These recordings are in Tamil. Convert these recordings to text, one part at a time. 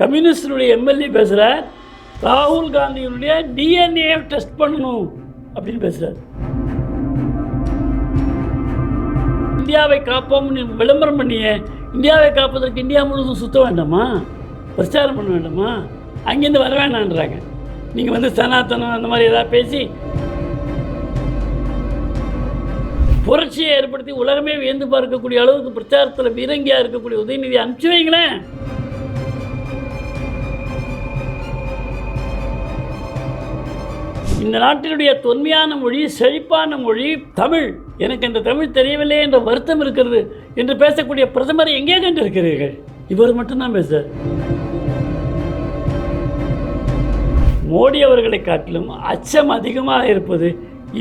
கம்யூனிஸ்டினுடைய எம்எல்ஏ பேசுகிறார் ராகுல் காந்தியினுடைய டிஎன்ஏ டெஸ்ட் பண்ணணும் அப்படின்னு பேசுகிறார் இந்தியாவை காப்போம்னு விளம்பரம் பண்ணிய இந்தியாவை காப்பதற்கு இந்தியா முழுவதும் சுத்த வேண்டாமா? பிரச்சாரம் பண்ண வேண்டாமா? அங்கேருந்து வர வேண்டான்றாங்க நீங்கள் வந்து சனாதனம் அந்த மாதிரி ஏதாவது பேசி புரட்சியை ஏற்படுத்தி உலகமே வியந்து பார்க்கக்கூடிய அளவுக்கு பிரச்சாரத்தில் வீரங்கியாக இருக்கக்கூடிய உதயநிதி அனுப்பிச்சு வைங்களேன். இந்த நாட்டினுடைய தொன்மையான மொழி செழிப்பான மொழி தமிழ். எனக்கு இந்த தமிழ் தெரியவில்லை என்ற வருத்தம் இருக்கிறது என்று பேசக்கூடிய பிரதமர் எங்கே கண்டு இருக்கிறீர்கள் இவர் மட்டும்தான் பேசுகிறார் மோடி அவர்களை காட்டிலும் அச்சம் அதிகமாக இருப்பது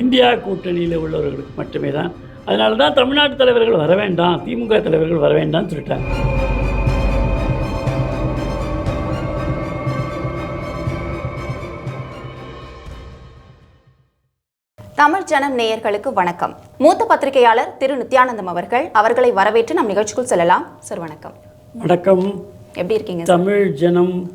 இந்தியா கூட்டணியில் உள்ளவர்களுக்கு மட்டுமே தான் அதனால தான் தமிழ்நாட்டு தலைவர்கள் வர வேண்டாம் திமுக தலைவர்கள் வர வேண்டாம்னு சொல்லிட்டாங்க. தமிழ் ஜனம் நேயர்களுக்கு வணக்கம். மூத்த பத்திரிகையாளர் திரு. நித்யானந்தம் அவர்கள் அவர்களை வரவேற்று நம் நிகழ்ச்சிக்குள் செல்லலாம். சார் வணக்கம். வணக்கம். எப்படி இருக்கீங்க? தமிழ் ஜனம்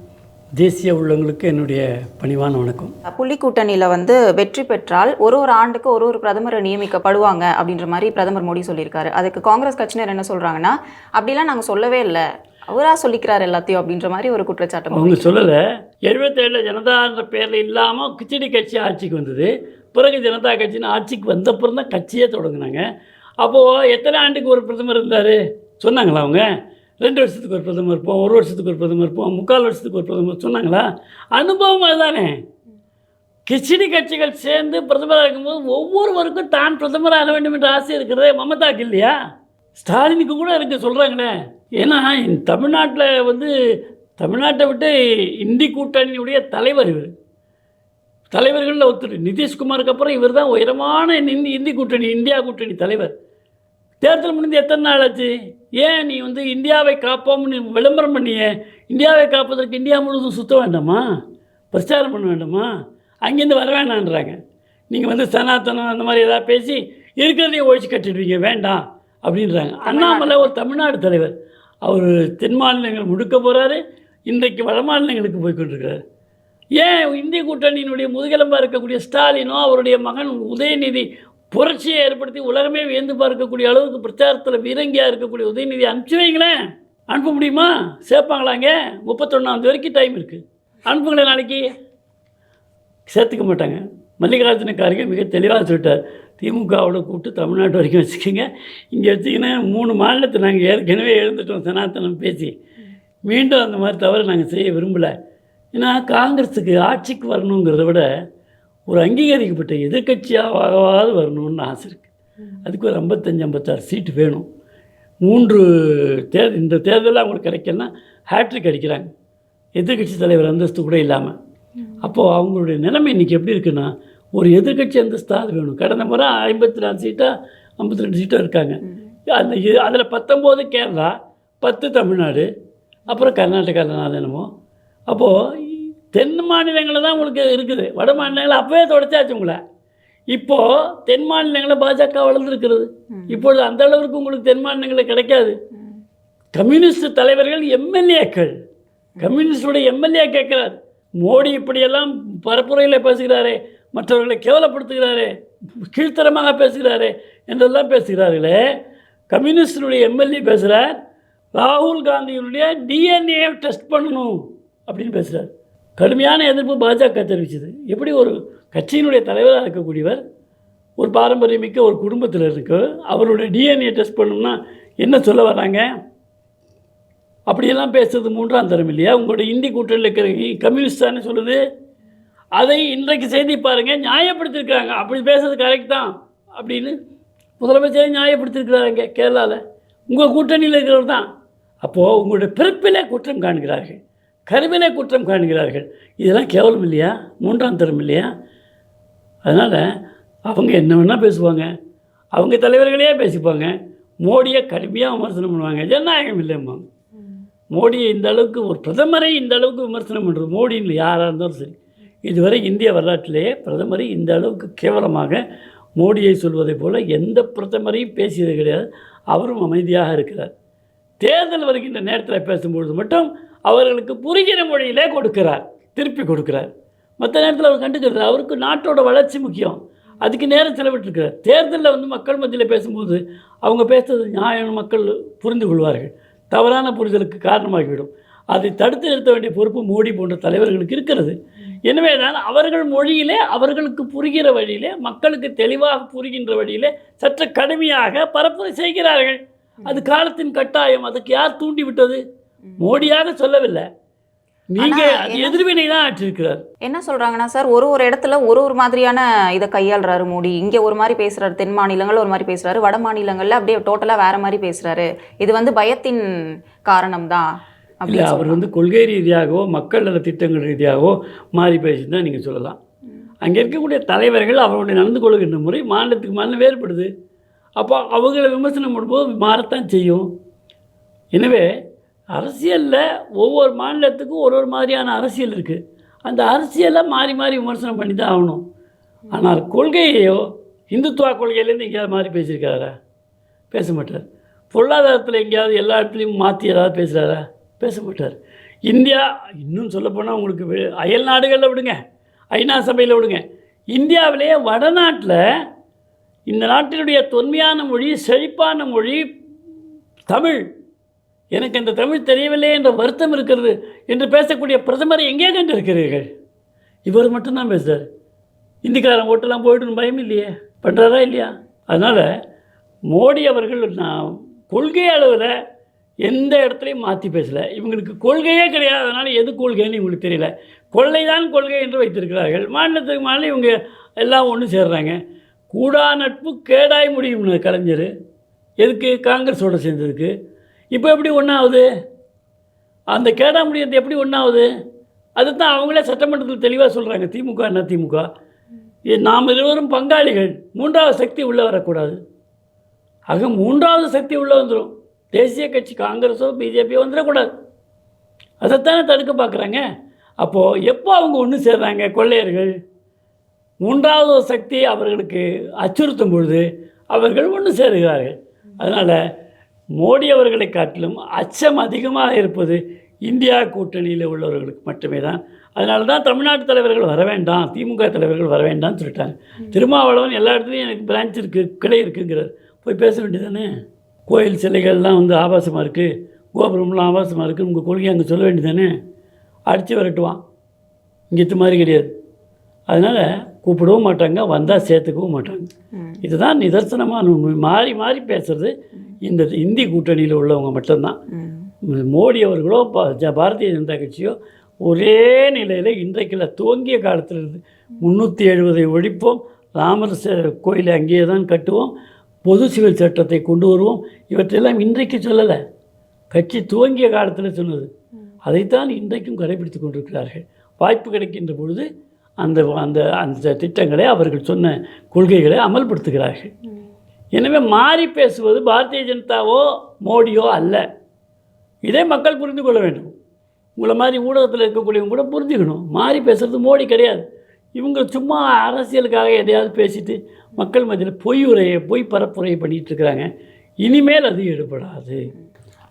தேசிய உள்ளவங்களுக்கு என்னுடைய பணிவான வணக்கம். புள்ளி கூட்டணியில வந்து வெற்றி பெற்றால் ஒரு ஒரு ஆண்டுக்கு ஒரு ஒரு பிரதமரை நியமிக்கப்படுவாங்க அப்படின்ற மாதிரி பிரதமர் மோடி சொல்லியிருக்காரு. அதுக்கு காங்கிரஸ் கட்சியினர் என்ன சொல்றாங்கன்னா அப்படிலாம் நாங்க சொல்லவே இல்லை. அவரா சொல்லிக்கிறார் எல்லாத்தையும் அப்படின்ற மாதிரி ஒரு குற்றச்சாட்டு அவங்க சொல்லலை. எழுபத்தேழில் ஜனதான்ற பேரில் இல்லாமல் கிச்சடி கட்சி ஆட்சிக்கு வந்தது. பிறகு ஜனதா கட்சின்னு ஆட்சிக்கு வந்தப்புறம் தான் கட்சியே தொடங்கினாங்க. அப்போது எத்தனை ஆண்டுக்கு ஒரு பிரதமர் இருந்தார்? சொன்னாங்களா அவங்க? ரெண்டு வருஷத்துக்கு ஒரு பிரதமர் இருப்போம் ஒரு வருஷத்துக்கு ஒரு பிரதமர் இருப்போம் முக்கால் வருஷத்துக்கு ஒரு பிரதமர் சொன்னாங்களா? அனுபவம் அதுதானே. கிச்சடி கட்சிகள் சேர்ந்து பிரதமராக இருக்கும்போது ஒவ்வொருவருக்கும் தான் பிரதமராக வேண்டும் என்ற ஆசை இருக்கிறதே மமதாக்கு இல்லையா? ஸ்டாலினுக்கு கூட இருக்கு சொல்கிறாங்களே ஏன்னா தமிழ்நாட்டில் வந்து தமிழ்நாட்டை விட்டு இந்தி கூட்டணியுடைய தலைவர் இவர். தலைவர்களில் ஒருத்தர் நிதிஷ்குமாருக்கு அப்புறம் இவர் தான் உயரமான இந்தி இந்தி கூட்டணி இந்தியா கூட்டணி தலைவர். தேர்தல் முடிந்து எத்தனை நாள் ஆச்சு? ஏன் நீ வந்து இந்தியாவை காப்போம்னு விளம்பரம் பண்ணிய? இந்தியாவை காப்பதற்கு இந்தியா முழுவதும் சுத்த வேண்டாமா? பிரச்சாரம் பண்ண வேண்டாமா? அங்கேருந்து வர வேண்டான்றாங்க நீங்கள் வந்து சனாதனம் அந்த மாதிரி ஏதாவது பேசி இருக்கிறதையும் ஒழிச்சு கட்டிடுவீங்க வேண்டாம் அப்படின்றாங்க. அண்ணாமலை ஒரு தமிழ்நாடு தலைவர். அவர் தென் மாநிலங்கள் முடுக்க போகிறாரு இன்றைக்கு வடமாநிலங்களுக்கு போய் கொண்டிருக்கிறார் ஏன் இந்திய கூட்டணியினுடைய முதுகெலும்பாக இருக்கக்கூடிய ஸ்டாலினோ அவருடைய மகன் உதயநிதி புரட்சியை ஏற்படுத்தி உலகமே வியந்து பார்க்கக்கூடிய அளவுக்கு பிரச்சாரத்தில் வீரங்கியாக இருக்கக்கூடிய உதயநிதி அனுப்பிச்சு வைங்களேன். அனுப்ப முடியுமா? சேர்ப்பாங்களாங்க முப்பத்தொன்னாந்தேதி வரைக்கும் டைம் இருக்குது அனுப்புங்களேன் நாளைக்கு. சேர்த்துக்க மாட்டாங்க. மல்லிகார்ஜுன கார்கே மிக தெளிவாக சொல்லிட்டார். திமுகவோட கூப்பிட்டு தமிழ்நாட்டு வரைக்கும் வச்சுக்கோங்க. இங்கே வச்சிங்கன்னா மூணு மாநிலத்தை நாங்கள் ஏற்கனவே எழுந்துட்டோம் சனாதனம் பேசி. மீண்டும் அந்த மாதிரி தவறு நாங்கள் செய்ய விரும்பலை. ஏன்னா காங்கிரஸுக்கு ஆட்சிக்கு வரணுங்கிறத விட ஒரு அங்கீகரிக்கப்பட்ட எதிர்கட்சியாகவாவது வரணும்னு ஆசை இருக்குது அதுக்கு ஒரு ஐம்பத்தஞ்சு ஐம்பத்தாறு சீட்டு வேணும். மூன்று தேர்தல் இந்த தேர்தலில் அவங்களுக்கு கிடைக்கலன்னா ஹேட்ரிக் அடிக்கிறாங்க. எதிர்கட்சி தலைவர் அந்தஸ்து கூட இல்லாமல் அப்போது அவங்களுடைய நிலைமை இன்றைக்கி எப்படி இருக்குன்னா ஒரு எதிர்கட்சி அந்தஸ்தாவது வேணும். கடந்த முறை ஐம்பத்தி நாலு சீட்டாக ஐம்பத்தி ரெண்டு சீட்டாக இருக்காங்க. அந்த அதில் பத்தொம்போது கேரளா பத்து தமிழ்நாடு அப்புறம் கர்நாடகாவில் நாலு என்னமோ? அப்போது தென் மாநிலங்களில் தான் உங்களுக்கு இருக்குது. வட மாநிலங்கள் அப்போவே தொடச்சாச்சு உங்களை. இப்போது தென் மாநிலங்களில் பாஜக வளர்ந்துருக்கிறது. இப்பொழுது அந்த அளவுக்கு உங்களுக்கு தென் மாநிலங்களில் கிடைக்காது. கம்யூனிஸ்ட் தலைவர்கள் எம்எல்ஏக்கள். கம்யூனிஸ்டுடைய எம்எல்ஏ கேட்குறாரு. மோடி இப்படியெல்லாம் பரப்புரையில் பேசுகிறாரே மற்றவர்களை கேவலப்படுத்துகிறாரே கீழ்த்தரமாக பேசுகிறாரே என்றெல்லாம் பேசுகிறார்களே. கம்யூனிஸ்டுடைய எம்எல்ஏ பேசுகிறார் ராகுல் காந்தியினுடைய டிஎன்ஏ டெஸ்ட் பண்ணணும் அப்படின்னு பேசுகிறார் கடுமையான எதிர்ப்பு பாஜக தெரிவிச்சது. எப்படி ஒரு கட்சியினுடைய தலைவராக இருக்கக்கூடியவர் ஒரு பாரம்பரியமிக்க ஒரு குடும்பத்தில் இருக்கு அவருடைய டிஎன்ஏ டெஸ்ட் பண்ணணும்னா என்ன சொல்ல வராங்க அப்படியெல்லாம் பேசுறது மூன்றாம் தரம் இல்லையா? உங்களுடைய இந்தி கூட்டணியில் இருக்கிற கம்யூனிஸ்ட் தானே சொல்லுது. அதை இன்றைக்கு செய்தி பாருங்கள் நியாயப்படுத்தியிருக்காங்க அப்படி பேசுறது கரெக்ட் தான் அப்படின்னு முதலமைச்சரை நியாயப்படுத்தியிருக்கிறாங்க கேரளாவில் உங்கள் கூட்டணியில் இருக்கிறவர் தான். அப்போது உங்களுடைய பிறப்பிலே குற்றம் காண்கிறார்கள் கருவிலே குற்றம் காண்கிறார்கள். இதெல்லாம் கேவலம் இல்லையா? மூன்றாம் தரம் இல்லையா? அதனால் அவங்க என்ன வேணால் பேசுவாங்க. அவங்க தலைவர்களே பேசிப்பாங்க. மோடியை கடுமையாக விமர்சனம் பண்ணுவாங்க. ஜனநாயகம் இல்லைம்பாங்க மோடியை இந்த அளவுக்கு ஒரு பிரதமரை இந்த அளவுக்கு விமர்சனம் பண்ணுறது மோடின்னு யாராக இருந்தாலும் சரி. இதுவரை இந்திய வரலாற்றிலேயே பிரதமரை இந்த அளவுக்கு கேவலமாக மோடியை சொல்வதைப் போல் எந்த பிரதமரையும் பேசியது கிடையாது. அவரும் அமைதியாக இருக்கிறார். தேர்தல் வருகின்ற நேரத்தில் பேசும்பொழுது மட்டும் அவர்களுக்கு புரிகிற மொழியிலே கொடுக்கிறார் திருப்பி கொடுக்கிறார். மற்ற நேரத்தில் அவர் கண்டுக்கிறது அவருக்கு நாட்டோட வளர்ச்சி முக்கியம். அதுக்கு நேரம் செலவிட்டிருக்கிறார். தேர்தலில் வந்து மக்கள் மத்தியில் பேசும்போது அவங்க பேசுறது நியாயம் மக்கள் புரிந்து கொள்வார்கள். தவறான புரிதலுக்கு காரணமாகிவிடும். அதை தடுத்து நிறுத்த வேண்டிய பொறுப்பு மோடி போன்ற தலைவர்களுக்கு இருக்கிறது. எனவே தான் அவர்கள் மொழியிலே அவர்களுக்கு புரிகிற வழியிலே மக்களுக்கு தெளிவாக புரிகின்ற வழியிலே சற்று கடுமையாக பரப்புரை செய்கிறார்கள். அது காலத்தின் கட்டாயம். அதுக்கு யார் தூண்டி விட்டது மோடியாக சொல்லவில்லை. நீங்க எதிர்வினை தான் ஆற்றிருக்கிறார். என்ன சொல்றாங்கன்னா சார் ஒரு ஒரு இடத்துல ஒரு ஒரு மாதிரியான இதை கையாளுறாரு மோடி. இங்க ஒரு மாதிரி பேசுறாரு தென் மாநிலங்கள் ஒரு மாதிரி பேசுறாரு வட மாநிலங்கள்ல அப்படியே டோட்டலா வேற மாதிரி பேசுறாரு. இது வந்து பயத்தின் காரணம் தான். இல்லை அவர் வந்து கொள்கை ரீதியாகவோ மக்கள் நல திட்டங்கள் ரீதியாகவோ மாறி பேசி தான் நீங்கள் சொல்லலாம் அங்கே இருக்கக்கூடிய தலைவர்கள் அவருடைய நடந்து கொள்கின்ற முறை மாநிலத்துக்கு மாநிலம் வேறுபடுது. அப்போ அவங்கள விமர்சனம் பண்ணும்போது மாறத்தான் செய்யும். எனவே அரசியலில் ஒவ்வொரு மாநிலத்துக்கும் ஒரு ஒரு மாதிரியான அரசியல் இருக்குது அந்த அரசியலை மாறி மாறி விமர்சனம் பண்ணி தான் ஆகணும். ஆனால் கொள்கையையோ இந்துத்துவா கொள்கையிலேருந்து எங்கேயாவது மாறி பேசியிருக்காரா? பேச மாட்டார். பொருளாதாரத்தில் எங்கேயாவது எல்லா இடத்துலையும் மாற்றி ஏதாவது பேசுகிறாரா பேச மாட்டார். இந்தியா இன்னும் சொல்லப்போனால் உங்களுக்கு அயல் நாடுகளில் விடுங்க. ஐநா சபையில் விடுங்க. இந்தியாவிலேயே வடநாட்டில் இந்த நாட்டினுடைய தொன்மையான மொழி செழிப்பான மொழி தமிழ். எனக்கு இந்த தமிழ் தெரியவில்லை என்ற வருத்தம் இருக்கிறது என்று பேசக்கூடிய பிரதமரை எங்கே கண்டு இருக்கிறீர்கள் இவர் மட்டும்தான் பேசுகிறார் இந்திக்காரன் ஓட்டெல்லாம் போய்ட்டுன்னு பயம் இல்லையே? பண்ணுறாரா இல்லையா? அதனால் மோடி அவர்கள் நான் கொள்கை அளவில் எந்த இடத்துலையும் மாற்றி பேசலை. இவங்களுக்கு கொள்கையே கிடையாது. அதனால் எது கொள்கைன்னு இவங்களுக்கு தெரியல. கொள்ளை தான் கொள்கை என்று வைத்திருக்கிறார்கள். மாநிலத்துக்கு மாநிலம் இவங்க எல்லாம் ஒன்று சேர்றாங்க. கூடா நட்பு கேடாய் முடியும்னு கலைஞர். எதுக்கு? காங்கிரஸோட சேர்ந்ததுக்கு. இப்போ எப்படி ஒன்றாகுது அந்த கேடா முடியறது எப்படி ஒன்றாகுது அதுதான் அவங்களே சட்டமன்றத்தில் தெளிவாக சொல்கிறாங்க திமுக என்ன திமுக? நாம் இருவரும் பங்காளிகள். மூன்றாவது சக்தி உள்ளே வரக்கூடாது. ஆக மூன்றாவது சக்தி உள்ளே வந்துடும் தேசிய கட்சி காங்கிரஸோ பிஜேபியோ வந்துடக்கூடாது. அதைத்தானே தடுக்க பார்க்குறாங்க. அப்போது எப்போ அவங்க ஒன்று சேர்றாங்க? கொள்ளையர்கள். மூன்றாவது சக்தி அவர்களுக்கு அச்சுறுத்தும் பொழுது அவர்கள் ஒன்று சேருகிறார்கள். அதனால் மோடி அவர்களை காட்டிலும் அச்சம் அதிகமாக இருப்பது இந்தியா கூட்டணியில் உள்ளவர்களுக்கு மட்டுமே தான். அதனால தான் தமிழ்நாட்டு தலைவர்கள் வர வேண்டாம் திமுக தலைவர்கள் வர வேண்டாம்னு சொல்லிட்டாங்க. திருமாவளவன் எல்லா இடத்துலையும் எனக்கு பிரான்ச் இருக்குது கிளை இருக்குங்கிறார். போய் பேச வேண்டியதானே கோயில் சிலைகள்லாம் வந்து ஆபாசமாக இருக்குது கோபுரம்லாம் ஆபாசமாக இருக்குது உங்கள் கொள்கை அங்கே சொல்ல வேண்டியதானே அடித்து விரட்டுவான். இங்கே மாதிரி கிடையாது. அதனால் கூப்பிடவும் மாட்டாங்க வந்தால் சேர்த்துக்கவும் மாட்டாங்க. இதுதான் நிதர்சனமான உண்மை மாறி மாறி பேசுறது. இந்த இந்தி கூட்டணியில் உள்ளவங்க மட்டும்தான். மோடி அவர்களோ பாரதிய ஜனதா கட்சியோ ஒரே நிலையில் இன்றைக்குள்ள துவங்கிய காலத்திலிருந்து முந்நூற்றி எழுபதை ஒழிப்போம். ராமர் கோயிலை அங்கேயே தான் கட்டுவோம். பொது சிவில் சட்டத்தை கொண்டு வருவோம். இவற்றையெல்லாம் இன்றைக்கு சொல்லலை. கட்சி துவங்கிய காலத்தில் சொன்னது. அதைத்தான் இன்றைக்கும் கடைபிடித்து கொண்டிருக்கிறார்கள். வாய்ப்பு கிடைக்கின்ற பொழுது அந்த அந்த அந்த திட்டங்களை அவர்கள் சொன்ன கொள்கைகளை அமல்படுத்துகிறார்கள். எனவே மாறி பேசுவது பாரதிய ஜனதாவோ மோடியோ அல்ல. இதே மக்கள் புரிந்து கொள்ள வேண்டும். உங்களை மாதிரி ஊடகத்தில் இருக்கக்கூடியவங்க கூட புரிஞ்சுக்கணும். மாறி பேசுறது மோடி கிடையாது. இவங்க சும்மா அரசியலுக்காக எதையாவது பேசிட்டு மக்கள் மத்தியில் பொய் உரையை பொய் பரப்புரையை பண்ணிகிட்டு இருக்கிறாங்க. இனிமேல் அது ஈடுபடாது.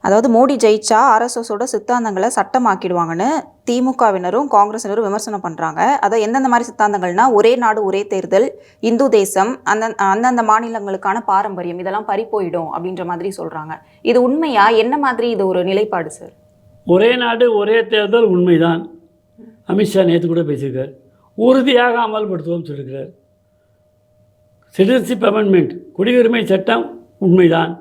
அதாவது மோடி ஜெயிச்சா ஆர்எஸ்எஸோட சித்தாந்தங்களை சட்டமாக்கிடுவாங்கன்னு திமுகவினரும் காங்கிரசினரும் விமர்சனம் பண்ணுறாங்க அதை எந்தெந்த மாதிரி சித்தாந்தங்கள்னா ஒரே நாடு ஒரே தேர்தல் இந்து தேசம் அந்த அந்தந்த மாநிலங்களுக்கான பாரம்பரியம் இதெல்லாம் பறி போயிடும் அப்படின்ற மாதிரி சொல்கிறாங்க இது உண்மையா? என்ன மாதிரி இது ஒரு நிலைப்பாடு சார் ஒரே நாடு ஒரே தேர்தல் உண்மைதான். அமித்ஷா நேற்று கூட பேசியிருக்கார். உறுதியாக அமல்படுத்துவோம் சொல்லியிருக்கிறார் சிட்டிசன்ஷிப் அமெண்ட்மெண்ட் குடியுரிமை சட்டம் உண்மைதான்.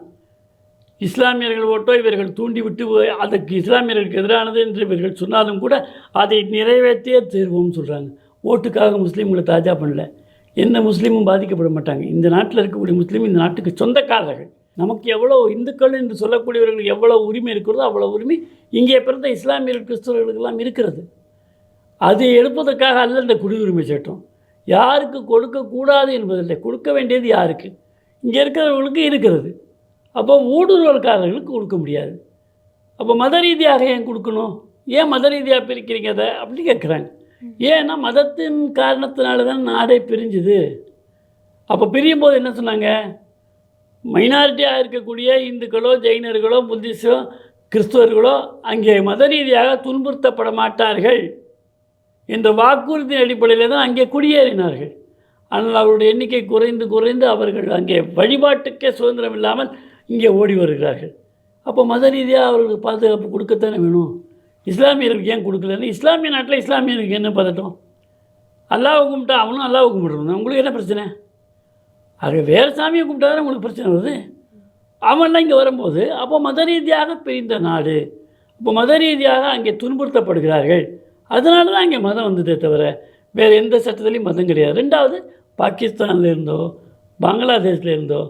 இஸ்லாமியர்கள் ஓட்டோ இவர்கள் தூண்டிவிட்டு அதற்கு அதுக்கு இஸ்லாமியர்களுக்கு எதிரானது என்று இவர்கள் சொன்னாலும் கூட அதை நிறைவேற்றியே தீர்வோம்னு சொல்கிறாங்க ஓட்டுக்காக முஸ்லீம்களை தாஜா பண்ணல. எந்த முஸ்லீமும் பாதிக்கப்பட மாட்டாங்க. இந்த நாட்டில் இருக்கக்கூடிய முஸ்லீம் இந்த நாட்டுக்கு சொந்தக்காரர்கள். நமக்கு எவ்வளோ இந்துக்கள் என்று சொல்லக்கூடியவர்களுக்கு எவ்வளோ உரிமை இருக்கிறதோ அவ்வளோ உரிமை இங்கே பிறந்த இஸ்லாமியர்கள் கிறிஸ்தவர்களுக்கெல்லாம் இருக்கிறது. அது எடுப்பதற்காக அல்ல இந்த குடியுரிமை சட்டம். யாருக்கு கொடுக்கக்கூடாது என்பதில்லை. கொடுக்க வேண்டியது யாருக்கு? இங்கே இருக்கிறவங்களுக்கு இருக்கிறது. அப்போ ஊடுருவல்காரர்களுக்கு கொடுக்க முடியாது. அப்போ மத ரீதியாக ஏன் கொடுக்கணும்? ஏன் மத ரீதியாக பிரிக்கிறீங்க அதை? அப்படி கேட்குறாங்க. ஏன்னா மதத்தின் காரணத்தினால தான் நாடே பிரிஞ்சுது. அப்போ பிரியும் போது என்ன சொன்னாங்க? மைனாரிட்டியாக இருக்கக்கூடிய இந்துக்களோ ஜெயினர்களோ புத்திஸ்டோ கிறிஸ்துவர்களோ அங்கே மத ரீதியாக துன்புறுத்தப்பட மாட்டார்கள். என்ற வாக்குறுதியின் அடிப்படையில் தான் அங்கே குடியேறினார்கள். ஆனால் அவருடைய எண்ணிக்கை குறைந்து குறைந்து அவர்கள் அங்கே வழிபாட்டுக்கே சுதந்திரம் இல்லாமல் இங்கே ஓடி வருகிறார்கள். அப்போ மத ரீதியாக அவர்களுக்கு பாதுகாப்பு கொடுக்கத்தானே வேணும்? இஸ்லாமியர்களுக்கு ஏன் கொடுக்கலன்னு? இஸ்லாமிய நாட்டில் இஸ்லாமியர்களுக்கு என்ன பதட்டம்? அல்லாஹ் கும்பிட்டா அவனும் அல்லாஹ் கும்பிடுறான். உங்களுக்கு என்ன பிரச்சனை? ஆக வேறு சாமியை கும்பிட்டா தானே உங்களுக்கு பிரச்சனை வருது? அவன்லாம் இங்கே வரும்போது அப்போ மத ரீதியாக பிரிந்த நாடு இப்போ மத ரீதியாக அங்கே துன்புறுத்தப்படுகிறார்கள். அதனால தான் அங்கே மதம் வந்ததே தவிர வேறு எந்த சட்டத்துலேயும் மதம் கிடையாது. ரெண்டாவது பாகிஸ்தானில் இருந்தோ பங்களாதேஷில் இருந்தோ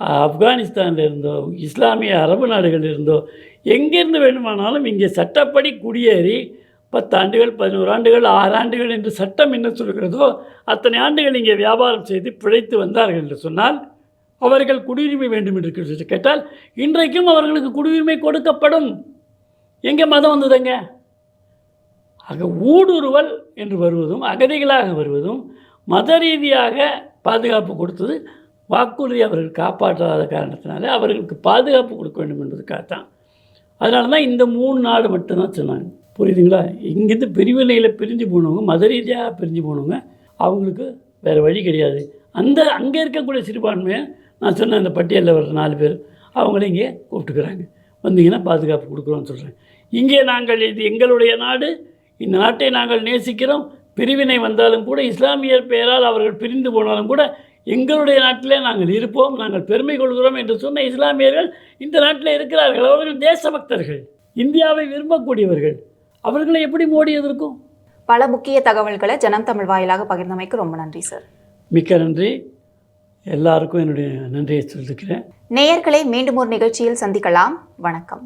ஆப்கானிஸ்தானில் இருந்தோ இஸ்லாமிய அரபு நாடுகளில் இருந்தோ எங்கேருந்து வேண்டுமானாலும் இங்கே சட்டப்படி குடியேறி பத்தாண்டுகள் பதினோரு ஆண்டுகள் ஆறு ஆண்டுகள் என்று சட்டம் என்ன சொல்கிறதோ அத்தனை ஆண்டுகள் இங்கே வியாபாரம் செய்து பிழைத்து வந்தார்கள் என்று சொன்னால் அவர்கள் குடியுரிமை வேண்டும் என்று கேட்டால் இன்றைக்கும் அவர்களுக்கு குடியுரிமை கொடுக்கப்படும். எங்கே மதம் வந்ததுங்க? ஆக ஊடுருவல் என்று வருவதும் அகதிகளாக வருவதும் மத ரீதியாக பாதுகாப்பு கொடுத்தது வாக்குறுதி அவர்கள் காப்பாற்றாத காரணத்தினால அவர்களுக்கு பாதுகாப்பு கொடுக்க வேண்டும் என்பதுக்காகத்தான் அதனால தான் இந்த மூணு நாடு மட்டும்தான் சொன்னாங்க. புரியுதுங்களா? இங்கேருந்து பிரிவினையில் பிரிஞ்சு போனவங்க மத ரீதியாக பிரிஞ்சு போனவங்க அவங்களுக்கு வேறு வழி கிடையாது. அந்த அங்கே இருக்கக்கூடிய சிறுபான்மையை நான் சொன்ன அந்த பட்டியலில் வர்ற நாலு பேர் அவங்கள இங்கே கூப்பிட்டுக்கிறாங்க. வந்தீங்கன்னா பாதுகாப்பு கொடுக்குறோன்னு சொல்கிறேன் இங்கே நாங்கள் இது எங்களுடைய நாடு. இந்த நாட்டை நாங்கள் நேசிக்கிறோம். பிரிவினை வந்தாலும் கூட இஸ்லாமியர் பெயரால் அவர்கள் பிரிந்து போனாலும் கூட எங்களுடைய நாட்டிலே நாங்கள் இருப்போம் நாங்கள் பெருமை கொள்கிறோம் என்று சொன்ன இஸ்லாமியர்கள் இந்த நாட்டில் இருக்கிறார்கள். அவர்கள் தேசபக்தர்கள் இந்தியாவை விரும்பக்கூடியவர்கள். அவர்களை எப்படி மோடி எதிர்க்கும்? பல முக்கிய தகவல்களை ஜனம் தமிழ் வாயிலாக பகிர்ந்தமைக்கு ரொம்ப நன்றி சார். மிக்க நன்றி. எல்லாருக்கும் என்னுடைய நன்றியை சொல்லிக்கிறேன் நேயர்களை மீண்டும் ஒரு நிகழ்ச்சியில் சந்திக்கலாம். வணக்கம்.